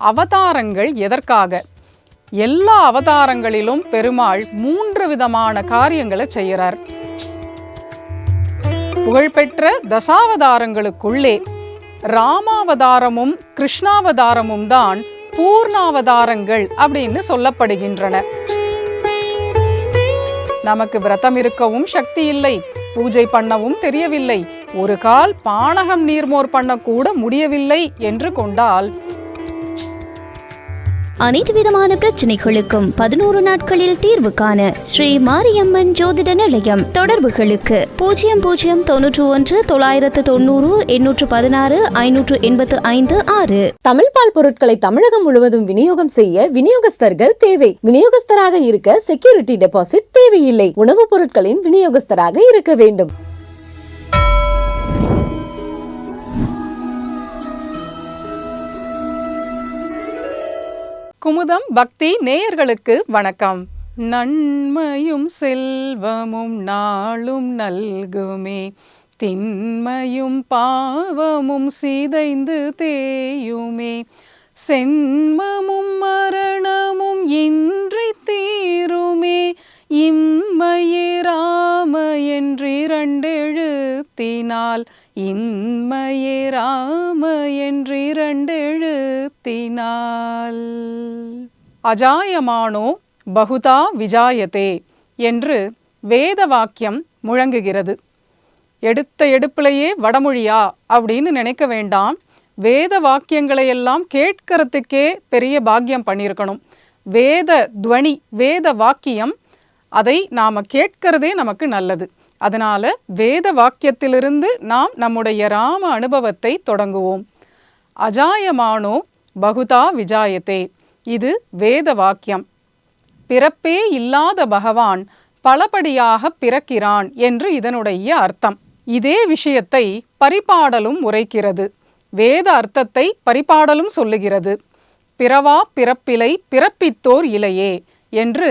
அவதாரங்கள் எதற்காக? எல்லா அவதாரங்களிலும் பெருமாள் மூன்று விதமான காரியங்களை செய்கிறார். புகழ்பெற்ற தசாவதாரங்களுக்குள்ளே ராமாவதாரமும் கிருஷ்ணாவதாரமும் தான் பூர்ணாவதாரங்கள் அப்படின்னு சொல்லப்படுகின்றன. நமக்கு விரதம் இருக்கவும் சக்தி இல்லை பூஜை பண்ணவும் தெரியவில்லை ஒரு கால் பானகம் நீர்மோர் பண்ணக்கூட முடியவில்லை என்று கொண்டால் அனைத்து விதமான பிரச்சனைகளுக்கும் பதினோரு நாட்களில் தீர்வு காண ஸ்ரீ மாரியம்மன் ஜோதிட நிலையம் தொடர்புகளுக்கு பூஜ்ஜியம் பூஜ்ஜியம் தொன்னூற்று ஒன்று தொள்ளாயிரத்து தொண்ணூறு எண்ணூற்று பதினாறு ஐநூற்று எண்பத்து ஐந்து ஆறு. தமிழ் பால் பொருட்களை தமிழகம் முழுவதும் விநியோகம் செய்ய விநியோகஸ்தர்கள் தேவை. விநியோகஸ்தராக இருக்க செக்யூரிட்டி டெபாசிட் தேவையில்லை. உணவுப் பொருட்களின் விநியோகஸ்தராக இருக்க வேண்டும். குமுதம் பக்தி நேயர்களுக்கு வணக்கம். நன்மையும் செல்வமும் நாளும் நல்குமே. திண்மையும் பாவமும் சிதைந்து தேயுமே. சென்மமும் மரணமும் இன்றி தீருமே. இம்மையே ராம என்றிரண்டெழுத்தினால் இன்மையே ராம என்றிரண்டெழுத்தினால். அஜாயமானோ பகுதா விஜாயதே என்று வேத வாக்கியம் முழங்குகிறது. எடுத்த எடுப்பிலேயே வடமொழியா அப்படின்னு நினைக்க வேண்டாம். வேத வாக்கியங்களை எல்லாம் கேட்கறதுக்கே பெரிய பாக்கியம் பண்ணியிருக்கணும். வேத துவனி வேத வாக்கியம் அதை நாம் கேட்கிறதே நமக்கு நல்லது. அதனால் வேத வாக்கியத்திலிருந்து நாம் நம்முடைய ராம அனுபவத்தை தொடங்குவோம். அஜாயமானோ பகுதா விஜாயத்தே. இது வேத வாக்கியம். பிறப்பே இல்லாத பகவான் பலபடியாக பிறக்கிறான் என்று இதனுடைய அர்த்தம். இதே விஷயத்தை பரிபாடலும் உரைக்கிறது. வேத அர்த்தத்தை பரிபாடலும் சொல்லுகிறது. பிறவா பிறப்பிலை பிறப்பித்தோர் இலையே என்று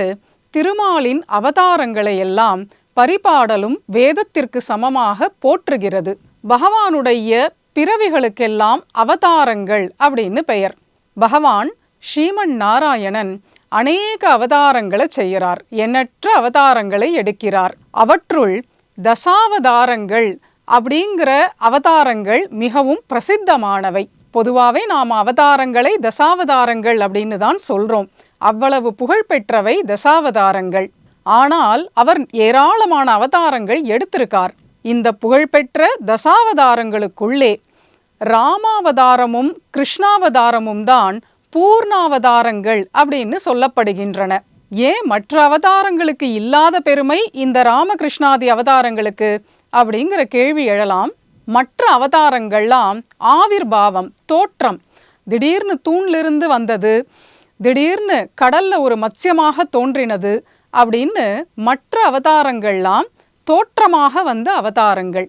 திருமாலின் அவதாரங்களை எல்லாம் பரிபாடலும் வேதத்திற்கு சமமாக போற்றுகிறது. பகவானுடைய பிறவிகளுக்கெல்லாம் அவதாரங்கள் அப்படின்னு பெயர். பகவான் ஸ்ரீமன் நாராயணன் அநேக அவதாரங்களை செய்கிறார். எண்ணற்ற அவதாரங்களை எடுக்கிறார். அவற்றுள் தசாவதாரங்கள் அப்படிங்கிற அவதாரங்கள் மிகவும் பிரசித்தமானவை. பொதுவாகவே நாம் அவதாரங்களை தசாவதாரங்கள் அப்படின்னு தான் சொல்றோம். அவ்வளவு புகழ்பெற்றவை தசாவதாரங்கள். ஆனால் அவர் ஏராளமான அவதாரங்கள் எடுத்திருக்கார். இந்த புகழ்பெற்ற தசாவதாரங்களுக்குள்ளே ராமாவதாரமும் கிருஷ்ணாவதாரமும் தான் பூர்ணாவதாரங்கள் அப்படின்னு சொல்லப்படுகின்றன. ஏன் மற்ற அவதாரங்களுக்கு இல்லாத பெருமை இந்த ராமகிருஷ்ணாதி அவதாரங்களுக்கு? அப்படிங்கிற கேள்வி எழலாம். மற்ற அவதாரங்கள்லாம் ஆவிர்பாவம் தோற்றம். திடீர்னு தூண்லிருந்து வந்தது திடீர்னு கடல்ல ஒரு மத்சியமாக தோன்றினது அப்படின்னு மற்ற அவதாரங்கள்லாம் தோற்றமாக வந்த அவதாரங்கள்.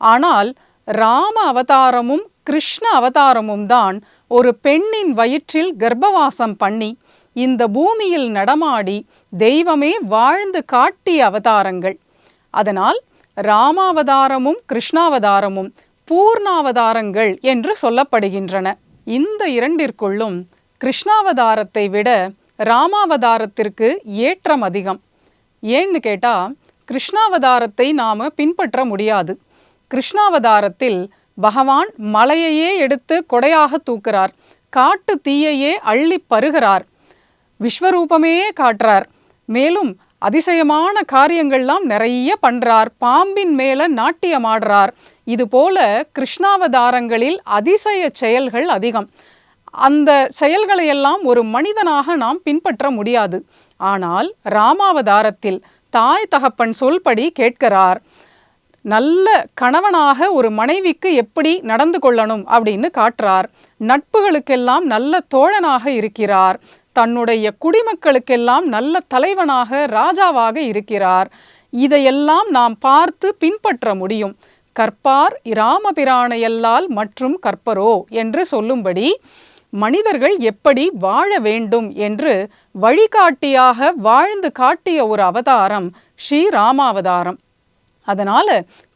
ஆனால் ராம அவதாரமும் கிருஷ்ண அவதாரமும் தான் ஒரு பெண்ணின் வயிற்றில் கர்ப்பவாசம் பண்ணி இந்த பூமியில் நடமாடி தெய்வமே வாழ்ந்து காட்டிய அவதாரங்கள். அதனால் ராமாவதாரமும் கிருஷ்ணாவதாரமும் பூர்ணாவதாரங்கள் என்று சொல்லப்படுகின்றன. இந்த இரண்டிற்குள்ளும் கிருஷ்ணாவதாரத்தை விட ராமாவதாரத்திற்கு ஏற்றம் அதிகம். ஏன்னு கேட்டால் கிருஷ்ணாவதாரத்தை நாம் பின்பற்ற முடியாது. கிருஷ்ணாவதாரத்தில் பகவான் மலையையே எடுத்து கொடையாக தூக்குறார். காட்டு தீயையே அள்ளி பருகிறார். விஸ்வரூபமே காட்டுறார். மேலும் அதிசயமான காரியங்கள்லாம் நிறைய பண்றார். பாம்பின் மேல நாட்டியமாடுறார் இது போல கிருஷ்ணாவதாரங்களில் அதிசய செயல்கள் அதிகம். அந்த செயல்களை எல்லாம் ஒரு மனிதனாக நாம் பின்பற்ற முடியாது. ஆனால் ராமாவதாரத்தில் தாய் தகப்பன் சொல்படி கேட்கிறார் நல்ல கணவனாக ஒரு மனைவிக்கு எப்படி நடந்து கொள்ளணும்? அப்படின்னு காட்டுறார். நட்புகளுக்கெல்லாம் நல்ல தோழனாக இருக்கிறார். தன்னுடைய குடிமக்களுக்கெல்லாம் நல்ல தலைவனாக ராஜாவாக இருக்கிறார். இதையெல்லாம் நாம் பார்த்து பின்பற்ற முடியும். கற்பார் இராமபிரானையல்லால் மற்றும் கற்பரோ என்று சொல்லும்படி மனிதர்கள் எப்படி வாழ வேண்டும் என்று வழிகாட்டியாக வாழ்ந்து காட்டிய ஒரு அவதாரம் ஸ்ரீராமாவதாரம். அதனால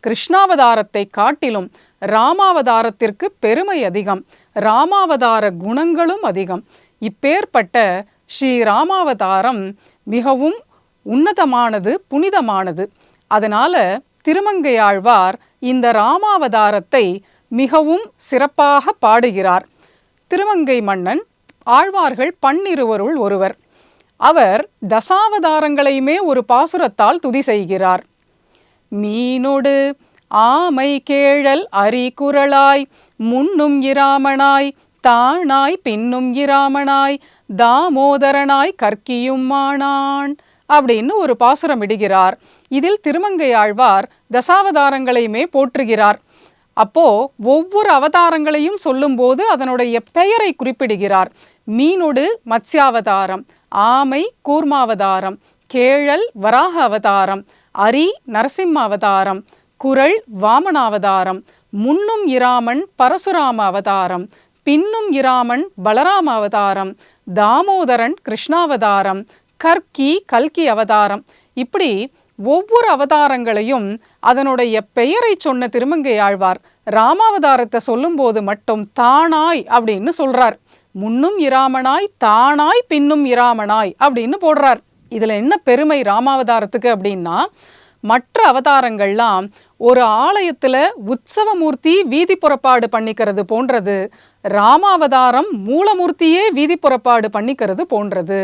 கிருஷ்ணாவதாரத்தை காட்டிலும் ராமாவதாரத்திற்கு பெருமை அதிகம் ராமாவதார குணங்களும் அதிகம். இப்பேற்பட்ட ஸ்ரீராமாவதாரம் மிகவும் உன்னதமானது புனிதமானது. அதனால திருமங்கையாழ்வார் இந்த ராமாவதாரத்தை மிகவும் சிறப்பாக பாடுகிறார். திருமங்கை மன்னன் ஆழ்வார்கள் பன்னிருவருள் ஒருவர். அவர் தசாவதாரங்களையுமே ஒரு பாசுரத்தால் துதி செய்கிறார். மீனொடு ஆமை கேழல் அரிகுரலாய் முன்னும் இராமனாய் தானாய் பின்னும் இராமனாய் தாமோதரனாய் கற்கியும் மானான் அப்படின்னு ஒரு பாசுரம் இடுகிறார். இதில் திருமங்கையாழ்வார் தசாவதாரங்களையுமே போற்றுகிறார். அப்போ ஒவ்வொரு அவதாரங்களையும் சொல்லும்போது அதனுடைய பெயரை குறிப்பிடுகிறார். மீனொடு மத்ஸ்யாவதாரம் ஆமை கூர்மாவதாரம் கேழல் வராக அவதாரம் அரி நரசிம்ம அவதாரம் குரல் வாமனாவதாரம் முன்னும் இராமன் பரசுராம அவதாரம் பின்னும் இராமன் பலராம அவதாரம் தாமோதரன் கிருஷ்ணாவதாரம் கர்க்கி கல்கி அவதாரம். இப்படி ஒவ்வொரு அவதாரங்களையும் அதனுடைய பெயரை சொன்ன திருமங்கை ஆழ்வார் ராமாவதாரத்தை சொல்லும்போது மட்டும் தானாய் அப்படின்னு சொல்றார். முன்னும் இராமனாய் தானாய் பின்னும் இராமனாய் அப்படின்னு போடுறார். இதில் என்ன பெருமை ராமாவதாரத்துக்கு அப்படின்னா மற்ற அவதாரங்கள்லாம் ஒரு ஆலயத்தில் உற்சவமூர்த்தி வீதி புறப்பாடு பண்ணிக்கிறது போன்றது ராமாவதாரம் மூலமூர்த்தியே வீதி புறப்பாடு பண்ணிக்கிறது போன்றது.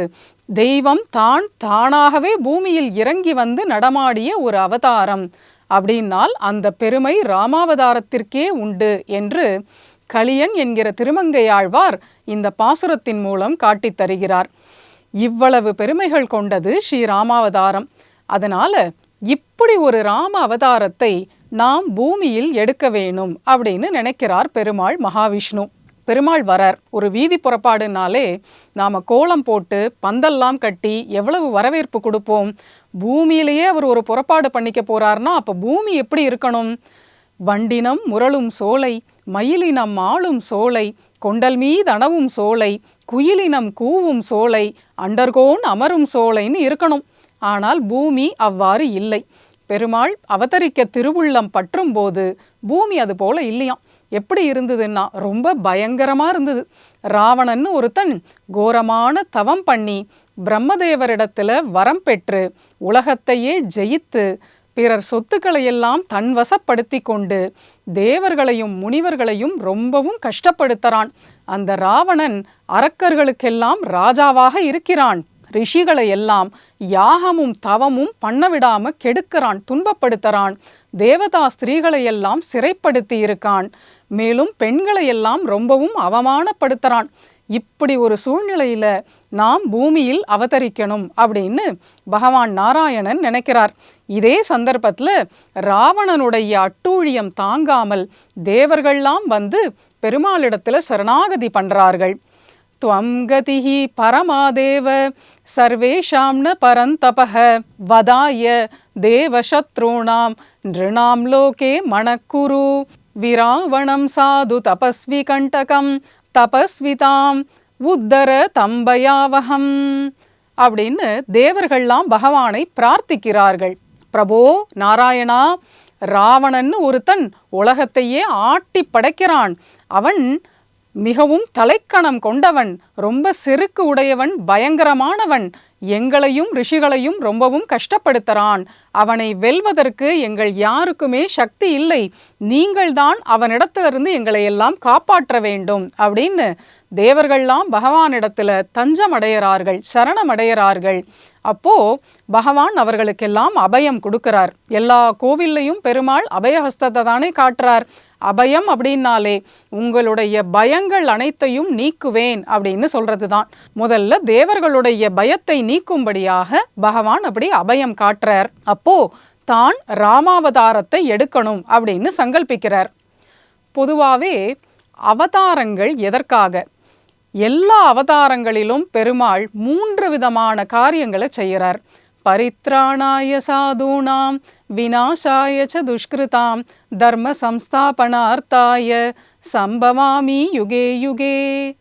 தெய்வம் தான் தானாகவே பூமியில் இறங்கி வந்து நடமாடிய ஒரு அவதாரம். அப்படின்னால் அந்த பெருமை ராமாவதாரத்திற்கே உண்டு என்று கலியன் என்கிற திருமங்கையாழ்வார் இந்த பாசுரத்தின் மூலம் காட்டித் தருகிறார். இவ்வளவு பெருமைகள் கொண்டது ஸ்ரீ ராமாவதாரம். அதனால் இப்படி ஒரு ராம அவதாரத்தை நாம் பூமியில் எடுக்க வேணும் அப்படின்னு நினைக்கிறார் பெருமாள் மகாவிஷ்ணு. பெருமாள் வரார். ஒரு வீதி புறப்பாடுனாலே நாம் கோலம் போட்டு பந்தல்லாம் கட்டி எவ்வளவு வரவேற்பு கொடுப்போம். பூமியிலேயே அவர் ஒரு புறப்பாடு பண்ணிக்க போகிறார்னா அப்போ பூமி எப்படி இருக்கணும்? வண்டினம் முரளும் சோலை மயிலினம் ஆளும் சோலை கொண்டல் மீதனவும் சோலை குயிலினம் கூவும் சோலை அண்டர்கோன் அமரும் சோலைன்னு இருக்கணும். ஆனால் பூமி அவ்வாறு இல்லை. பெருமாள் அவதரிக்க திருவுள்ளம் பற்றும் போது பூமி அது போல இல்லையாம். எப்படி இருந்ததுன்னா ரொம்ப பயங்கரமாக இருந்தது. ராவணன்னு ஒருத்தன் கோரமான தவம் பண்ணி பிரம்மதேவரிடத்தில் வரம் பெற்று உலகத்தையே ஜெயித்து பிறர் சொத்துக்களையெல்லாம் தன் வசப்படுத்தி கொண்டு தேவர்களையும் முனிவர்களையும் ரொம்பவும் கஷ்டப்படுத்துகிறான் அந்த ராவணன் அரக்கர்களுக்கெல்லாம் ராஜாவாக இருக்கிறான். ரிஷிகளை எல்லாம் யாகமும் தவமும் பண்ண விடாம கெடுக்கிறான் துன்பப்படுத்துறான். தேவதா ஸ்திரீகளை எல்லாம் சிறைப்படுத்தி இருக்கான். மேலும் பெண்களையெல்லாம் ரொம்பவும் அவமானப்படுத்துகிறான் இப்படி ஒரு சூழ்நிலையில் நாம் பூமியில் அவதரிக்கணும் அப்படின்னு பகவான் நாராயணன் நினைக்கிறார். இதே சந்தர்ப்பத்தில் ராவணனுடைய அட்டூழியம் தாங்காமல் தேவர்கள்லாம் வந்து பெருமாளிடத்தில் சரணாகதி பண்ணுறார்கள் துவம் கதிஹி பரமாதேவ சர்வேஷாம்ன பரந்தபக வதாய தேவசத்ரூணாம் நிருணாம் லோகே மணக்குரு. विरावणं साधु तपस्वि कण्टकं तपस्विताम् உத்தர தம்பயாவகம் அப்படின்னு தேவர்கள்லாம் பகவானை பிரார்த்திக்கிறார்கள் பிரபோ நாராயணா ராவணன்னு ஒருத்தன் உலகத்தையே ஆட்டி படைக்கிறான் அவன் மிகவும் தலைக்கணம் கொண்டவன் ரொம்ப செருக்கு உடையவன் பயங்கரமானவன் எங்களையும் ரிஷிகளையும் ரொம்பவும் கஷ்டப்படுத்துறான். அவனை வெல்வதற்கு எங்கள் யாருக்குமே சக்தி இல்லை. நீங்கள்தான் அவனிடத்திலிருந்து எங்களை எல்லாம் காப்பாற்ற வேண்டும். அப்படின்னு தேவர்கள்லாம் பகவானிடத்துல தஞ்சம் அடைகிறார்கள் சரணம் அப்போ பகவான் அவர்களுக்கெல்லாம் அபயம் கொடுக்கிறார். எல்லா கோவில்லையும் பெருமாள் அபயஹஸ்தத்தை தானே காட்டுறார். அபயம் அப்படின்னாலே உங்களுடைய பயங்கள் அனைத்தையும் நீக்குவேன் அப்படின்னு சொல்றது தான் முதல்ல தேவர்களுடைய பயத்தை நீக்கும்படியாக பகவான் அப்படி அபயம் காட்டுறார். அப்போ தான் ராமாவதாரத்தை எடுக்கணும் அப்படின்னு சங்கல்பிக்கிறார். பொதுவாகவே அவதாரங்கள் எதற்காக? எல்லா அவதாரங்களிலும் பெருமாள் மூன்று விதமான காரியங்களை செய்கிறார். பரித்ராணாய சாதுனாம் विनाशाय ச துஷ்கிருதாம் தர்ம சம்ஸ்தாபனார்த்தாய சம்பவாமி யுகே யுகே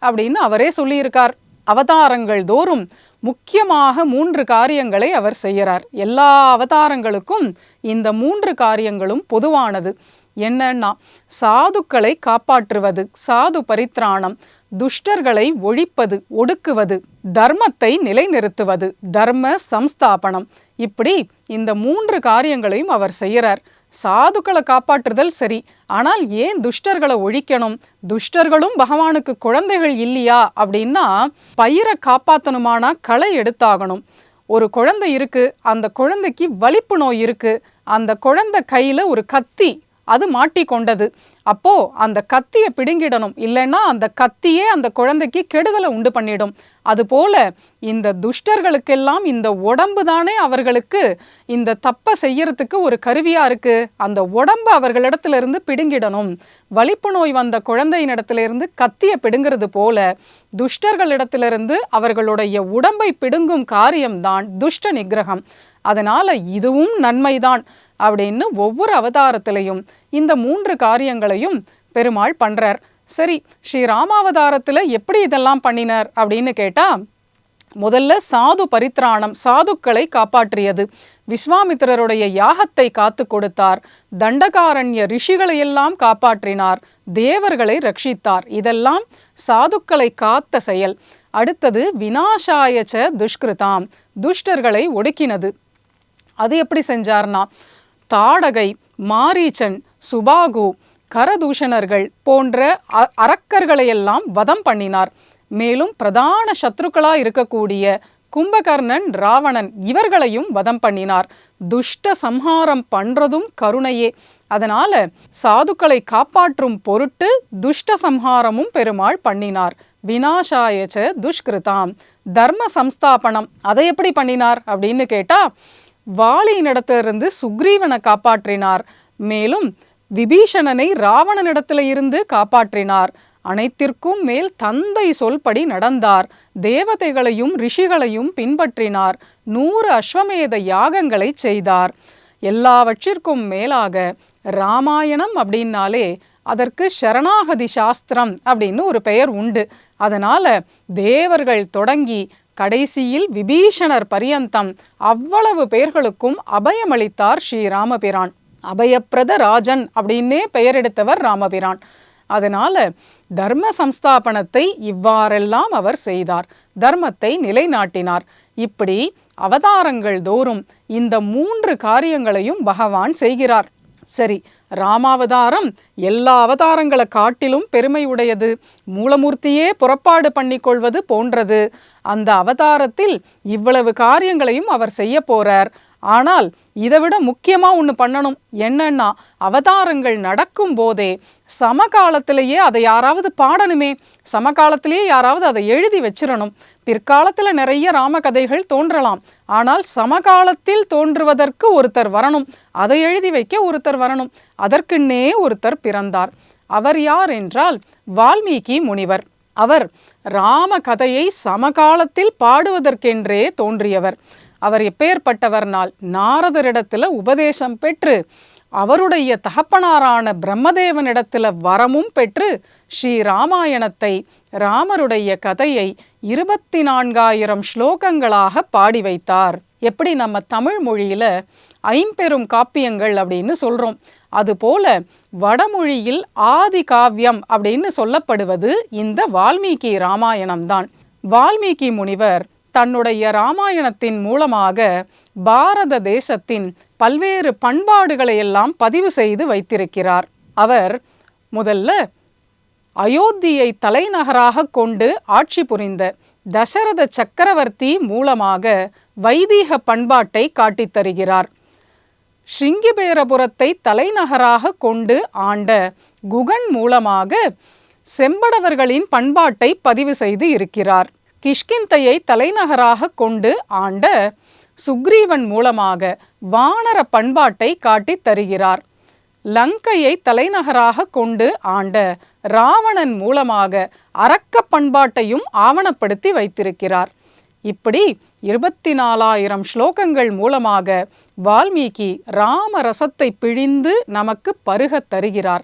அப்படின்னு அவரே சொல்லியிருக்கார். அவதாரங்கள் தோறும் முக்கியமாக மூன்று காரியங்களை அவர் செய்கிறார். எல்லா அவதாரங்களுக்கும் இந்த மூன்று காரியங்களும் பொதுவானது. என்னன்னா சாதுக்களை காப்பாற்றுவது சாது பரித்ராணம் துஷ்டர்களை ஒழிப்பது ஒடுக்குவது தர்மத்தை நிலைநிறுத்துவது தர்ம சம்ஸ்தாபனம் இப்படி இந்த மூன்று காரியங்களையும் அவர் செய்யறார் சாதுக்களை காப்பாற்றுதல் சரி. ஆனால் ஏன் துஷ்டர்களை ஒழிக்கணும்? துஷ்டர்களும் பகவானுக்கு குழந்தைகள் இல்லையா? அப்படின்னா பயிரை காப்பாற்றணுமானா களை எடுத்தாகணும். ஒரு குழந்தை இருக்கு. அந்த குழந்தைக்கு வலிப்பு நோய் இருக்கு. அந்த குழந்தை கையில ஒரு கத்தி. அது மாட்டிக்கொண்டது அப்போ அந்த கத்தியை பிடுங்கிடணும். இல்லைன்னா அந்த கத்தியே அந்த குழந்தைக்கு கெடுதலை உண்டு பண்ணிடும். அதுபோல இந்த துஷ்டர்களுக்கெல்லாம் இந்த உடம்பு தானே அவர்களுக்கு இந்த தப்பை செய்யறதுக்கு ஒரு கருவியா இருக்கு. அந்த உடம்பு அவர்களிடத்துல இருந்து பிடுங்கிடணும். வலிப்பு நோய் வந்த குழந்தையினிடத்திலிருந்து கத்தியை பிடுங்கிறது போல துஷ்டர்களிடத்திலிருந்து அவர்களுடைய உடம்பை பிடுங்கும் காரியம்தான் துஷ்ட நிகிரகம் அதனால இதுவும் நன்மைதான். அப்படின்னு ஒவ்வொரு அவதாரத்திலையும் இந்த மூன்று காரியங்களையும் பெருமாள் பண்றார். சரி ஸ்ரீராமாவதாரத்தில் எப்படி இதெல்லாம் பண்ணினார் அப்படின்னு கேட்டால் முதல்ல சாது பரித்ராணம் சாதுக்களை காப்பாற்றியது. விஸ்வாமித்திரருடைய யாகத்தை காத்து கொடுத்தார். தண்டகாரண்ய ரிஷிகளை எல்லாம் காப்பாற்றினார். தேவர்களை ரட்சித்தார். இதெல்லாம் சாதுக்களை காத்த செயல். அடுத்தது வினாசாயச்ச துஷ்கிருதாம் துஷ்டர்களை ஒடுக்கினது. அது எப்படி செஞ்சார்னா தாடகை மாரீச்சன் சுபாகு கரதூஷணர்கள் போன்ற அ- அரக்கர்களையெல்லாம் வதம் பண்ணினார். மேலும் பிரதான சத்ருக்களா இருக்கக்கூடிய கும்பகர்ணன் ராவணன் இவர்களையும் வதம் பண்ணினார். துஷ்ட சம்ஹாரம் பண்றதும் கருணையே. அதனால சாதுக்களை காப்பாற்றும் பொருட்டு துஷ்ட சம்ஹாரமும் பெருமாள் பண்ணினார். வினாசாயச்ச துஷ்கிருதாம். தர்ம சம்ஸ்தாபனம் அதை எப்படி பண்ணினார் அப்படின்னு கேட்டா வாலியினிடத்திலிருந்து சுக்ரீவனை காப்பாற்றினார். மேலும் விபீஷணனை ராவணனிடத்துல இருந்து காப்பாற்றினார். அனைத்திற்கும் மேல் தந்தை சொல்படி நடந்தார். தேவதைகளையும் ரிஷிகளையும் பின்பற்றினார். நூறு அஸ்வமேத யாகங்களை செய்தார். எல்லாவற்றிற்கும் மேலாக ராமாயணம் அப்படின்னாலே அதற்கு சரணாகதி சாஸ்திரம் அப்படின்னு ஒரு பெயர் உண்டு. அதனால தேவர்கள் தொடங்கி கடைசியில் விபீஷணர் பரியந்தம் அவ்வளவு பேர்களுக்கும் அபயமளித்தார் ஸ்ரீ ராமபிரான் அபயப்பிரத ராஜன் அப்படின்னே பெயரெடுத்தவர் ராமபிரான். அதனால தர்ம சம்ஸ்தாபனத்தை இவ்வாறெல்லாம் அவர் செய்தார். தர்மத்தை நிலைநாட்டினார். இப்படி அவதாரங்கள் தோறும் இந்த மூன்று காரியங்களையும் பகவான் செய்கிறார். சரி ராமாவதாரம் எல்லா அவதாரங்களை காட்டிலும் பெருமை உடையது மூலமூர்த்தியே புறப்பாடு பண்ணிக்கொள்வது போன்றது. அந்த அவதாரத்தில் இவ்வளவு காரியங்களையும் அவர் செய்ய போறார். ஆனால் இதை விட முக்கியமா ஒன்று பண்ணணும். என்னன்னா அவதாரங்கள் நடக்கும் போதே சமகாலத்திலேயே அதை யாராவது பாடணுமே. சமகாலத்திலேயே யாராவது அதை எழுதி வச்சிடணும் பிற்காலத்துல நிறைய ராமகதைகள் தோன்றலாம். ஆனால் சமகாலத்தில் தோன்றுவதற்கு ஒருத்தர் வரணும். அதை எழுதி வைக்க ஒருத்தர் வரணும். அதற்குன்னே ஒருத்தர் பிறந்தார். அவர் யார் என்றால் வால்மீகி முனிவர். அவர் ராம கதையை சமகாலத்தில் பாடுவதற்கென்றே தோன்றியவர். அவர் எப்பேற்பட்டவர்னால் நாரதரிடத்தில் உபதேசம் பெற்று அவருடைய தகப்பனாரான பிரம்மதேவனிடத்தில் வரமும் பெற்று ஸ்ரீ ராமாயணத்தை ராமருடைய கதையை இருபத்தி நான்காயிரம் ஸ்லோகங்களாக பாடி வைத்தார். எப்படி நம்ம தமிழ் மொழியில் ஐம்பெரும் காப்பியங்கள் அப்படின்னு சொல்கிறோம் அதுபோல வடமொழியில் ஆதி காவியம் அப்படின்னு சொல்லப்படுவது இந்த வால்மீகி ராமாயணம்தான். வால்மீகி முனிவர் தன்னுடைய ராமாயணத்தின் மூலமாக பாரத தேசத்தின் பல்வேறு பண்பாடுகளை எல்லாம் பதிவு செய்து வைத்திருக்கிறார். அவர் முதல்ல அயோத்தியை தலைநகராக கொண்டு ஆட்சி புரிந்த தசரத சக்கரவர்த்தி மூலமாக வைதீக பண்பாட்டை காட்டித் தருகிறார். ஷிங்கிபேரபுரத்தை தலைநகராக கொண்டு ஆண்ட குகன் மூலமாக செம்படவர்களின் பண்பாட்டை பதிவு செய்து இருக்கிறார். கிஷ்கிந்தையை தலைநகராக கொண்டு ஆண்ட சுக்ரீவன் மூலமாக வானர பண்பாட்டை காட்டித் தருகிறார். லங்கையை தலைநகராக கொண்டு ஆண்ட ராவணன் மூலமாக அரக்க பண்பாட்டையும் ஆவணப்படுத்தி வைத்திருக்கிறார். இப்படி இருபத்தி நாலாயிரம் ஸ்லோகங்கள் மூலமாக வால்மீகி ராம ரசத்தை பிழிந்து நமக்கு பருகத் தருகிறார்.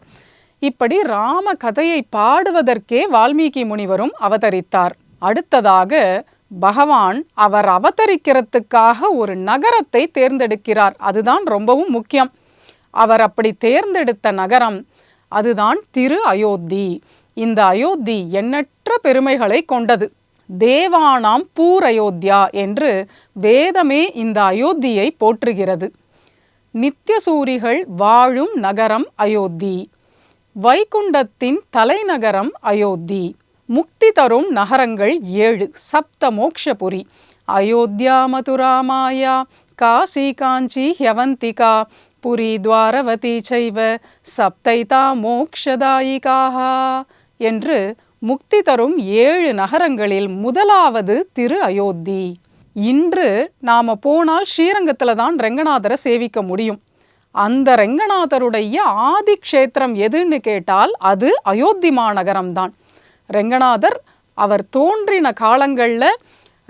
இப்படி ராம கதையை பாடுவதற்கே வால்மீகி முனிவரும் அவதரித்தார். அடுத்ததாக பகவான் அவர் அவதரிக்கிறதுக்காக ஒரு நகரத்தை தேர்ந்தெடுக்கிறார். அதுதான் ரொம்பவும் முக்கியம். அவர் அப்படி தேர்ந்தெடுத்த நகரம் அதுதான் திரு அயோத்தி. இந்த அயோத்தி எண்ணற்ற பெருமைகளை கொண்டது. தேவானாம் பூர் அயோத்தியா என்று வேதமே இந்த அயோத்தியை போற்றுகிறது. நித்தியசூரிகள் வாழும் நகரம் அயோத்தி. வைகுண்டத்தின் தலைநகரம் அயோத்தி. முக்தி தரும் நகரங்கள் ஏழு. சப்த மோக்ஷபுரி. அயோத்தியா மதுரா மாயா காசி காஞ்சி ஹியவந்திகா புரி துவாரவதி சைவ சப்தைதா மோக்ஷதாயிகாக என்று முக்தி தரும் ஏழு நகரங்களில் முதலாவது திரு அயோத்தி. இன்று நாம போனால் ஸ்ரீரங்கத்தில் தான் ரெங்கநாதரை சேவிக்க முடியும். அந்த ரெங்கநாதருடைய ஆதி கஷேத்திரம் எதுன்னு கேட்டால் அது அயோத்தி மாநகரம்தான். ரெங்கநாதர் அவர் தோன்றின காலங்களில்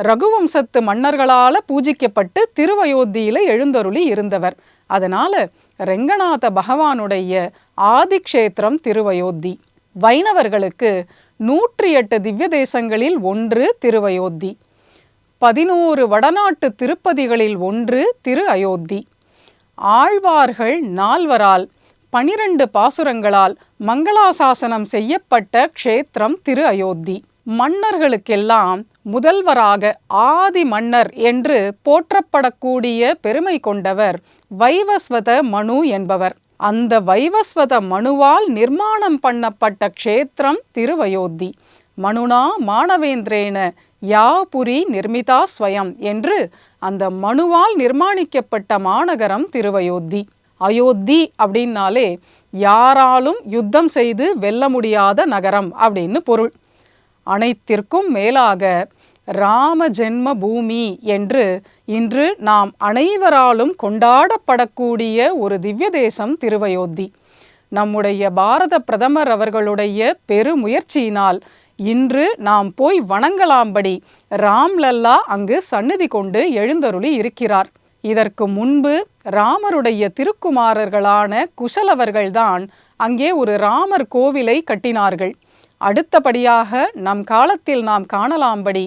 ரகுவம்சத்து மன்னர்களால் பூஜிக்கப்பட்டு திருவயோத்தியில் எழுந்தருளி இருந்தவர். அதனால ரெங்கநாத பகவானுடைய ஆதிக்ஷேத்திரம் திருவயோத்தி. வைணவர்களுக்கு நூற்றி எட்டு திவ்ய தேசங்களில் ஒன்று திருவயோத்தி. பதினோரு வடநாட்டு திருப்பதிகளில் ஒன்று திரு அயோத்தி ஆழ்வார்கள் நால்வரால் பனிரெண்டு பாசுரங்களால் மங்களாசாசனம் செய்யப்பட்ட க்ஷேத்திரம் திரு அயோத்தி. மன்னர்களுக்கெல்லாம் முதல்வராக ஆதி மன்னர் என்று போற்றப்படக்கூடிய பெருமை கொண்டவர் வைவஸ்வத மனு என்பவர். அந்த வைவஸ்வத மனுவால் நிர்மாணம் பண்ணப்பட்ட க்ஷேத்திரம் திருவயோத்தி மனுனா மாணவேந்திரேன யா புரி நிர்மிதா ஸ்வயம் என்று அந்த மனுவால் நிர்மாணிக்கப்பட்ட மாநகரம் திருவயோத்தி அயோத்தி அப்படின்னாலே யாராலும் யுத்தம் செய்து வெல்ல முடியாத நகரம் அப்படின்னு பொருள். அனைத்திற்கும் மேலாக ராம ஜென்ம பூமி என்று இன்று நாம் அனைவராலும் கொண்டாடப்படக்கூடிய ஒரு திவ்ய தேசம் திருவயோத்தி. நம்முடைய பாரத பிரதமர் அவர்களுடைய பெருமுயற்சியினால் இன்று நாம் போய் வணங்கலாம்படி ராம்லல்லா அங்கு சந்நிதி கொண்டு எழுந்தருளி இருக்கிறார். இதற்கு முன்பு ராமருடைய திருக்குமாரர்களான குசலவர்கள்தான் அங்கே ஒரு ராமர் கோவிலை கட்டினார்கள். அடுத்தபடியாக நம் காலத்தில் நாம் காணலாம்படி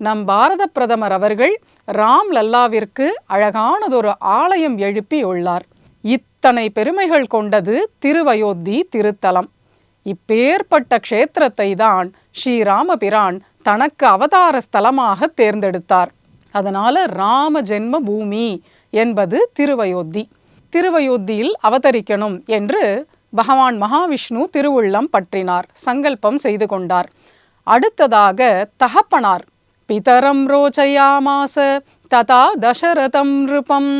நம் பாரத பிரதமர் அவர்கள் ராம் லல்லாவிற்கு அழகானதொரு ஆலயம் எழுப்பியுள்ளார் இத்தனை பெருமைகள் கொண்டது திருவயோத்தி திருத்தலம். இப்பேற்பட்ட க்ஷேத்திரத்தை தான் ஸ்ரீராமபிரான் தனக்கு அவதார ஸ்தலமாக தேர்ந்தெடுத்தார். அதனால ராம ஜென்ம பூமி என்பது திருவயோத்தி. திருவயோத்தியில் அவதரிக்கணும் என்று பகவான் மகாவிஷ்ணு திருவுள்ளம் பற்றினார் சங்கல்பம் செய்து கொண்டார். அடுத்ததாக தகப்பனார் பிதரம் ரோச்சயாமாச ததா தசரதம் நிருபம்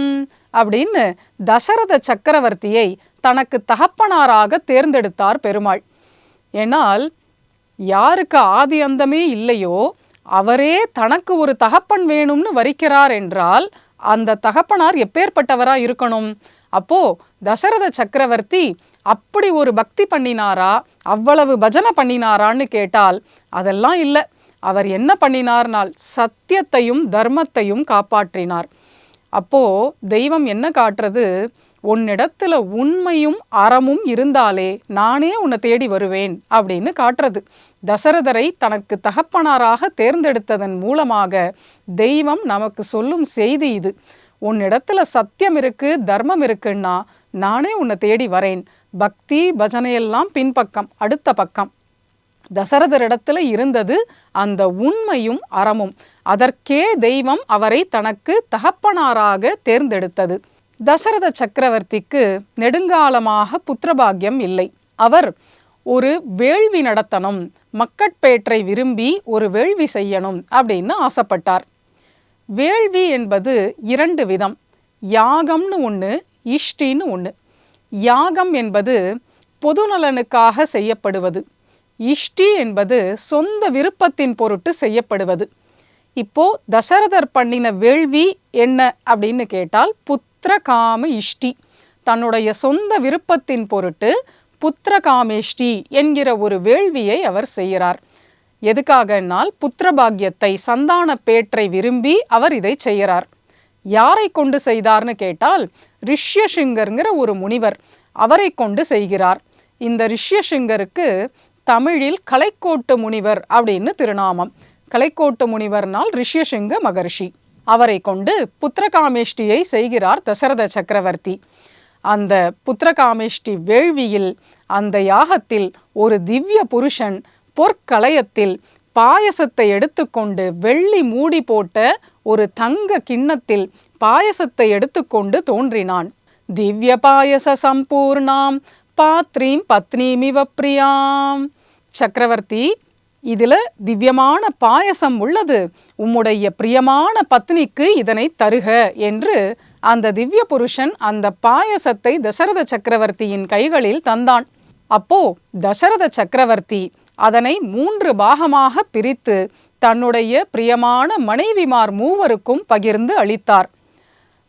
அப்படின்னு தசரத சக்கரவர்த்தியை தனக்கு தகப்பனாராக தேர்ந்தெடுத்தார் பெருமாள். ஏனால் யாருக்கு ஆதி அந்தமே இல்லையோ அவரே தனக்கு ஒரு தகப்பன் வேணும்னு வரிக்கிறார் என்றால் அந்த தகப்பனார் எப்பேற்பட்டவரா இருக்கணும்? அப்போ தசரத சக்கரவர்த்தி அப்படி ஒரு பக்தி பண்ணினாரா? அவ்வளவு பஜனை பண்ணினாரான்னு கேட்டால் அதெல்லாம் இல்லை. அவர் என்ன பண்ணினார்னால் சத்தியத்தையும் தர்மத்தையும் காப்பாற்றினார். அப்போ தெய்வம் என்ன காட்டுறது? உன்னிடத்துல உண்மையும் அறமும் இருந்தாலே நானே உன்னை தேடி வருவேன் அப்படின்னு காட்டுறது. தசரதரை தனக்கு தகப்பனாராக தேர்ந்தெடுத்ததன் மூலமாக தெய்வம் நமக்கு சொல்லும் செய்தி இது. உன்னிடத்துல சத்தியம் இருக்கு தர்மம் இருக்குன்னா நானே உன்னை தேடி வரேன். பக்தி பஜனையெல்லாம் பின்பக்கம் அடுத்த பக்கம். தசரதரிடத்துல இருந்தது அந்த உண்மையும் அறமும். அதற்கே தெய்வம் அவரை தனக்கு தகப்பனாராக தேர்ந்தெடுத்தது. தசரத சக்கரவர்த்திக்கு நெடுங்காலமாக புத்திரபாகியம் இல்லை. அவர் ஒரு வேள்வி நடத்தணும். மக்கட்பேற்றை விரும்பி ஒரு வேள்வி செய்யணும் அப்படின்னு ஆசைப்பட்டார். வேள்வி என்பது இரண்டு விதம். யாகம்னு ஒன்று இஷ்டின்னு ஒன்று யாகம் என்பது பொதுநலனுக்காக செய்யப்படுவது. இஷ்டி என்பது சொந்த விருப்பத்தின் பொருட்டு செய்யப்படுவது. இப்போ தசரதர் பண்ணின வேள்வி என்ன அப்படின்னு கேட்டால் புத்திரகாம இஷ்டி. தன்னுடைய சொந்த விருப்பத்தின் பொருட்டு புத்திரகாமேஷ்டி என்கிற ஒரு வேள்வியை அவர் செய்கிறார். எதுக்காக எதுக்காகனால் புத்திரபாகியத்தை சந்தான பேற்றை விரும்பி அவர் இதை செய்கிறார். யாரை கொண்டு செய்தார்னு கேட்டால் ரிஷ்யசிங்கர்ங்கிற ஒரு முனிவர் அவரை கொண்டு செய்கிறார். இந்த ரிஷ்யசிங்கருக்கு தமிழில் கலைக்கோட்டு முனிவர் அப்படின்னு திருநாமம். கலைக்கோட்டு முனிவர்னால் ரிஷ்யசிங்க மகர்ஷி. அவரை கொண்டு புத்திரகாமேஷ்டியை செய்கிறார் தசரத சக்கரவர்த்தி. அந்த புத்திரகாமேஷ்டி வேள்வியில் அந்த யாகத்தில் ஒரு திவ்ய புருஷன் பொற்களையத்தில் பாயசத்தை எடுத்துக்கொண்டு வெள்ளி மூடி போட்ட ஒரு தங்க கிண்ணத்தில் பாயசத்தை எடுத்துக்கொண்டு தோன்றினான். திவ்ய பாயச சம்பூர்ணாம் பாத்ரீம் பத்னிமிவ பிரியாம். சக்கரவர்த்தி இதில் திவ்யமான பாயசம் உள்ளது. உம்முடைய பிரியமான பத்னிக்கு இதனை தருக என்று அந்த திவ்ய புருஷன் அந்த பாயசத்தை தசரத சக்கரவர்த்தியின் கைகளில் தந்தான். அப்போ தசரத சக்கரவர்த்தி அதனை மூன்று பாகமாக பிரித்து தன்னுடைய பிரியமான மனைவிமார் மூவருக்கும் பகிர்ந்து அளித்தார்.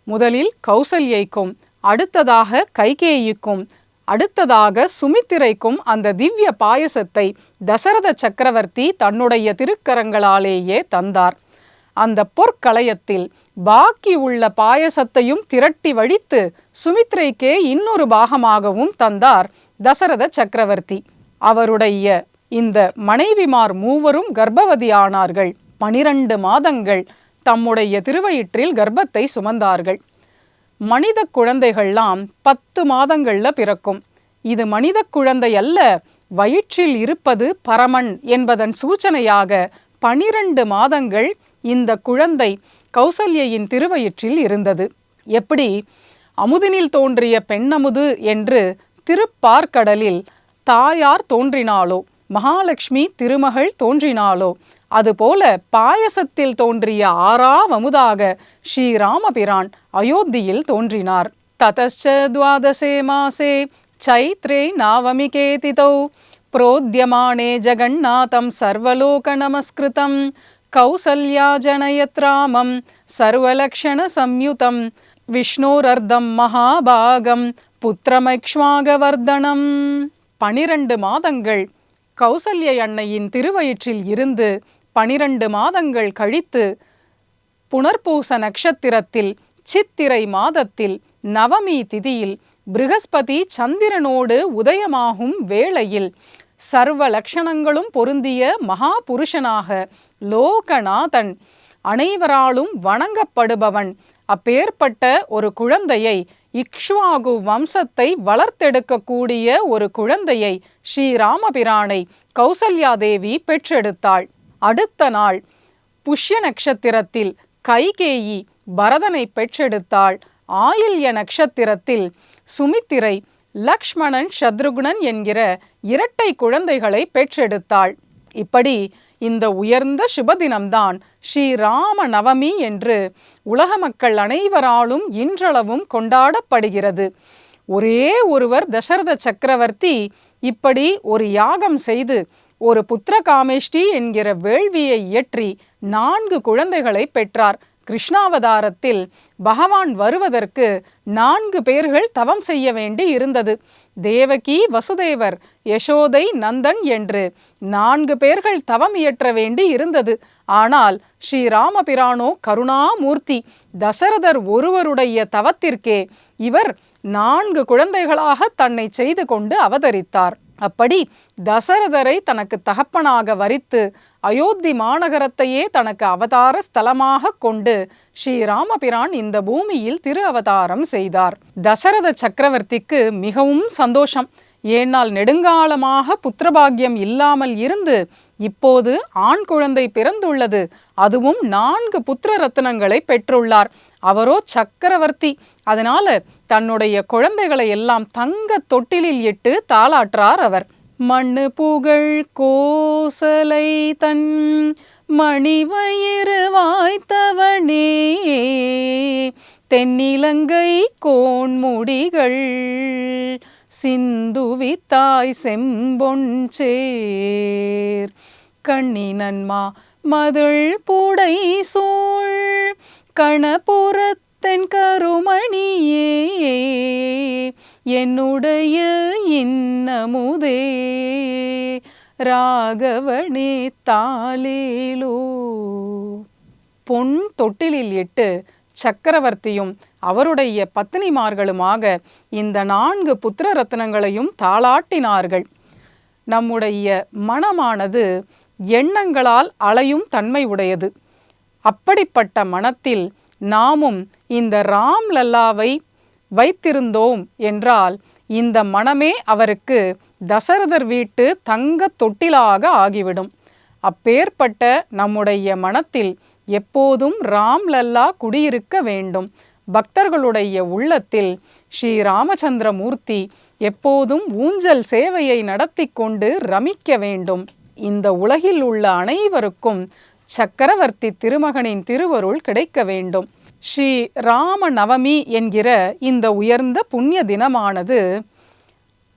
முதலில் கௌசல்யைக்கும் அடுத்ததாக கைகேயிக்கும் அடுத்ததாக சுமித்திரைக்கும் அந்த திவ்ய பாயசத்தை தசரத சக்கரவர்த்தி தன்னுடைய திருக்கரங்களாலேயே தந்தார். அந்த பொற்களையத்தில் பாக்கி உள்ள பாயசத்தையும் திரட்டி வழித்து சுமித்ரைக்கே இன்னொரு பாகமாகவும் தந்தார். தசரத சக்கரவர்த்தி. அவருடைய இந்த மனைவிமார் மூவரும் கர்ப்பவதியானார்கள். பனிரண்டு மாதங்கள் தம்முடைய திருவயிற்றில் கர்ப்பத்தை சுமந்தார்கள். மனித குழந்தைகள்லாம் பத்து மாதங்கள்ல பிறக்கும். இது மனித குழந்தை அல்ல வயிற்றில் இருப்பது பரமன் என்பதன் சூச்சனையாக பனிரண்டு மாதங்கள் இந்த குழந்தை கௌசல்யின் திருவயிற்றில் இருந்தது. எப்படி? அமுதினில் தோன்றிய பெண்ணமுது என்று திருப்பார்க்கடலில் தாயார் தோன்றினாளோ மகாலட்சுமி திருமகள் தோன்றினாளோ அதுபோல பாயசத்தில் தோன்றிய ஆறாவமுதாக ஸ்ரீராமபிரான் அயோத்தியில் தோன்றினார் ததச்ச துவாதசே மாசே சைத்ரே நாவமிகேதிதௌ प्रोद्यमाने जगन्नाथं सर्वलोकनमस्कृतं कौसल्या जनयत् रामं सर्वलक्षणसंयुतं விஷ்ணோரர்தம் மகாபாகம் புத்திரமைக்ஷ்மாகவர்தனம் பனிரண்டு மாதங்கள் கௌசல்ய அன்னையின் திருவயிற்றில் இருந்து பனிரண்டு மாதங்கள் கழித்து புனர்பூச நட்சத்திரத்தில் சித்திரை மாதத்தில் நவமி திதியில் பிருகஸ்பதி சந்திரனோடு உதயமாகும் வேளையில் சர்வ லட்சணங்களும் பொருந்திய மகா புருஷனாக லோகநாதன் அனைவராலும் வணங்கப்படுபவன். அப்பேற்பட்ட ஒரு குழந்தையை இக்ஷ்வாகு வம்சத்தை வளர்த்தெடுக்கக்கூடிய ஒரு குழந்தையை ஸ்ரீராமபிரானை கௌசல்யா தேவி பெற்றெடுத்தாள். அடுத்த நாள் புஷ்ய நட்சத்திரத்தில் கைகேயி பரதனை பெற்றெடுத்தாள். ஆயில்ய நட்சத்திரத்தில் சுமித்திரை லக்ஷ்மணன் சத்ருகுணன் என்கிற இரட்டை குழந்தைகளை பெற்றெடுத்தாள். இப்படி இந்த உயர்ந்த சுபதினம்தான் ஸ்ரீராம நவமி என்று உலக மக்கள் அனைவராலும் இன்றளவும் கொண்டாடப்படுகிறது. ஒரே ஒருவர் தசரத சக்கரவர்த்தி இப்படி ஒரு யாகம் செய்து ஒரு புத்திர காமேஷ்டி என்கிற வேள்வியை இயற்றி நான்கு குழந்தைகளை பெற்றார். கிருஷ்ணாவதாரத்தில் பகவான் வருவதற்கு நான்கு பேர்கள் தவம் செய்ய வேண்டி இருந்தது. தேவகி வசுதேவர் யசோதை நந்தன் என்று. நான்கு பேர்கள் தவம் இயற்ற வேண்டி இருந்தது. ஆனால் ஸ்ரீராமபிரானோ கருணாமூர்த்தி தசரதர் ஒருவருடைய தவத்திற்கே இவர் நான்கு குழந்தைகளாக தன்னை செய்து கொண்டு அவதரித்தார். அப்படி தசரதரை தனக்கு தகப்பனாக வரித்து அயோத்தி மாநகரத்தையே தனக்கு அவதார ஸ்தலமாக கொண்டு ஸ்ரீராமபிரான் இந்த பூமியில் திரு அவதாரம் செய்தார். தசரத சக்கரவர்த்திக்கு மிகவும் சந்தோஷம். ஏனால் நெடுங்காலமாக புத்திரபாகியம் இல்லாமல் இருந்து இப்போது ஆண் குழந்தை பிறந்துள்ளது. அதுவும் நான்கு புத்திர ரத்னங்களை பெற்றுள்ளார். அவரோ சக்கரவர்த்தி. அதனால தன்னுடைய குழந்தைகளை எல்லாம் தங்க தொட்டிலில் இட்டு தாளாற்றார் அவர். மண்ணு புகழ் கோசலை தன் மணிவயிறு வாய்த்தவனே. தென்னிலங்கை கோன்முடிகள் சிந்துவித்தாய் செம்பொஞ்சேர் கண்ணினன்மா மதுள் புடை சூழ் கணபுரத்தென் கருமணியே என்னுடைய இன்னமுதே. ராகவனே தாலேலோ பொன் தொட்டிலில் இட்டு சக்கரவர்த்தியும் அவருடைய பத்தினிமார்களுமாக இந்த நான்கு புத்திர ரத்னங்களையும் தாளாட்டினார்கள். நம்முடைய மனமானது எண்ணங்களால் அலையும் தன்மை உடையது அப்படிப்பட்ட மனத்தில் நாமும் இந்த ராம் லல்லாவை வைத்திருந்தோம் என்றால் இந்த மனமே அவருக்கு தசரதர் வீட்டு தங்க தொட்டிலாக ஆகிவிடும். அப்பேற்பட்ட நம்முடைய மனத்தில் எப்போதும் ராம் லல்லா குடியிருக்க வேண்டும். பக்தர்களுடைய உள்ளத்தில் ஸ்ரீ ராமச்சந்திர மூர்த்தி எப்போதும் ஊஞ்சல் சேவையை நடத்தி கொண்டு ரமிக்க வேண்டும். இந்த உலகில் உள்ள அனைவருக்கும் சக்கரவர்த்தி திருமகனின் திருவருள் கிடைக்க வேண்டும். ஸ்ரீ ராம நவமி என்கிற இந்த உயர்ந்த புண்ணிய தினமானது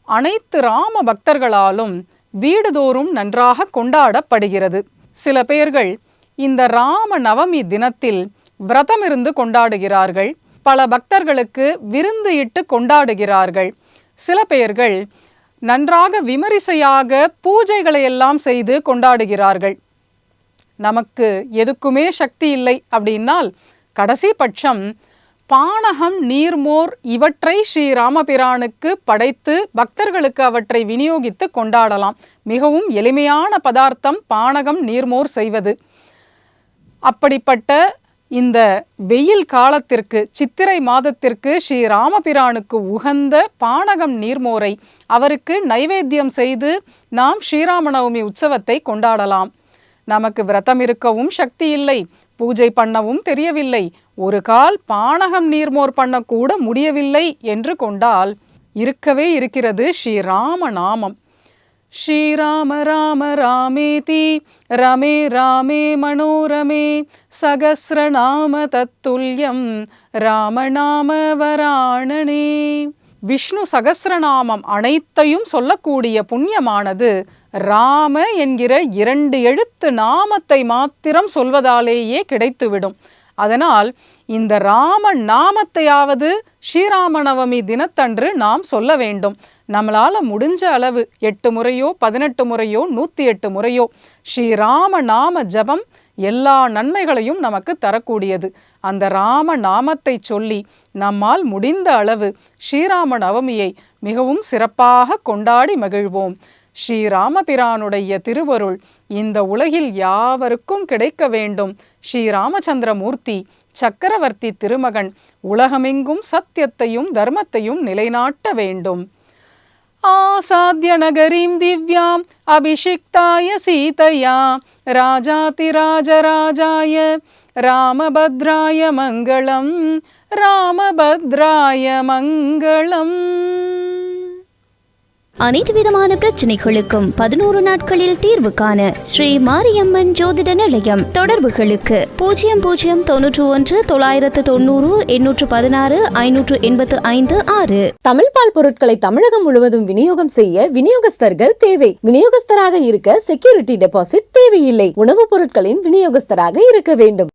அனைத்து ராம பக்தர்களாலும் வீடுதோறும் நன்றாக கொண்டாடப்படுகிறது. சில பேர்கள் இந்த ராம நவமி தினத்தில் விரதமிருந்து கொண்டாடுகிறார்கள். பல பக்தர்களுக்கு விருந்து இட்டு கொண்டாடுகிறார்கள். சில பேர்கள் நன்றாக விமரிசையாக பூஜைகளை எல்லாம் செய்து கொண்டாடுகிறார்கள். நமக்கு எதுக்குமே சக்தி இல்லை அப்படின்னால் கடைசி பட்சம் பானகம் நீர்மோர் இவற்றை ஸ்ரீ ராமபிரானுக்கு படைத்து பக்தர்களுக்கு அவற்றை விநியோகித்து கொண்டாடலாம். மிகவும் எளிமையான பதார்த்தம் பானகம் நீர்மோர் செய்வது. அப்படிப்பட்ட இந்த வெயில் காலத்திற்கு சித்திரை மாதத்திற்கு ஸ்ரீ ராமபிரானுக்கு உகந்த பானகம் நீர்மோரை அவருக்கு நைவேத்தியம் செய்து நாம் ஸ்ரீராமநவமி உற்சவத்தை கொண்டாடலாம். நமக்கு விரதம் இருக்கவும் சக்தி இல்லை பூஜை பண்ணவும் தெரியவில்லை ஒரு கால் பானகம் நீர்மோர் பண்ணக்கூட முடியவில்லை என்று கொண்டால் இருக்கவே இருக்கிறது ஸ்ரீராம நாமம். ஸ்ரீராம ராம ராமேதி ரமே ராமே மனோரமே சகசிரநாம தத்துல்யம் ராமநாம வராணனே. விஷ்ணு சகசிரநாமம் அனைத்தையும் சொல்லக்கூடிய புண்ணியமானது ராம என்கிற இரண்டு எழுத்து நாமத்தை மாத்திரம் சொல்வதாலேயே கிடைத்துவிடும். அதனால் இந்த ராம நாமத்தையாவது ஸ்ரீராம நவமி தினத்தன்று நாம் சொல்ல வேண்டும். நம்மளால முடிஞ்ச அளவு எட்டு முறையோ பதினெட்டு முறையோ நூற்றி எட்டு முறையோ ஸ்ரீராம நாம ஜபம் எல்லா நன்மைகளையும் நமக்கு தரக்கூடியது. அந்த ராம நாமத்தை சொல்லி நம்மால் முடிந்த அளவு ஸ்ரீராம நவமியை மிகவும் சிறப்பாக கொண்டாடி மகிழ்வோம். ஸ்ரீராமபிரானுடைய திருவருள் இந்த உலகில் யாவருக்கும் கிடைக்க வேண்டும். ஸ்ரீராமச்சந்திரமூர்த்தி சக்கரவர்த்தி திருமகன் உலகமெங்கும் சத்தியத்தையும் தர்மத்தையும் நிலைநாட்ட வேண்டும். ஆசாத்ய நகரீம் திவ்யாம் அபிஷிக்தாய சீதையா ராஜாதிராஜராஜாய ராமபத்ராய மங்களம் ராமபத்ராய மங்களம். அனைத்து விதமான பிரச்சனைகளுக்கும் பதினோரு நாட்களில் தீர்வு காண ஸ்ரீ மாரியம்மன் ஜோதிட நிலையம் தொடர்புகளுக்கு. பூஜ்ஜியம் பூஜ்ஜியம் தொன்னூற்று ஒன்று தொள்ளாயிரத்து தொண்ணூறு எண்ணூற்று பதினாறு ஐநூற்று எண்பத்து ஐந்து ஆறு. தமிழ் பால் பொருட்களை தமிழகம் முழுவதும் விநியோகம் செய்ய விநியோகஸ்தர்கள் தேவை. விநியோகஸ்தராக இருக்க செக்யூரிட்டி டெபாசிட் தேவையில்லை. உணவுப் பொருட்களின் விநியோகஸ்தராக இருக்க வேண்டும்.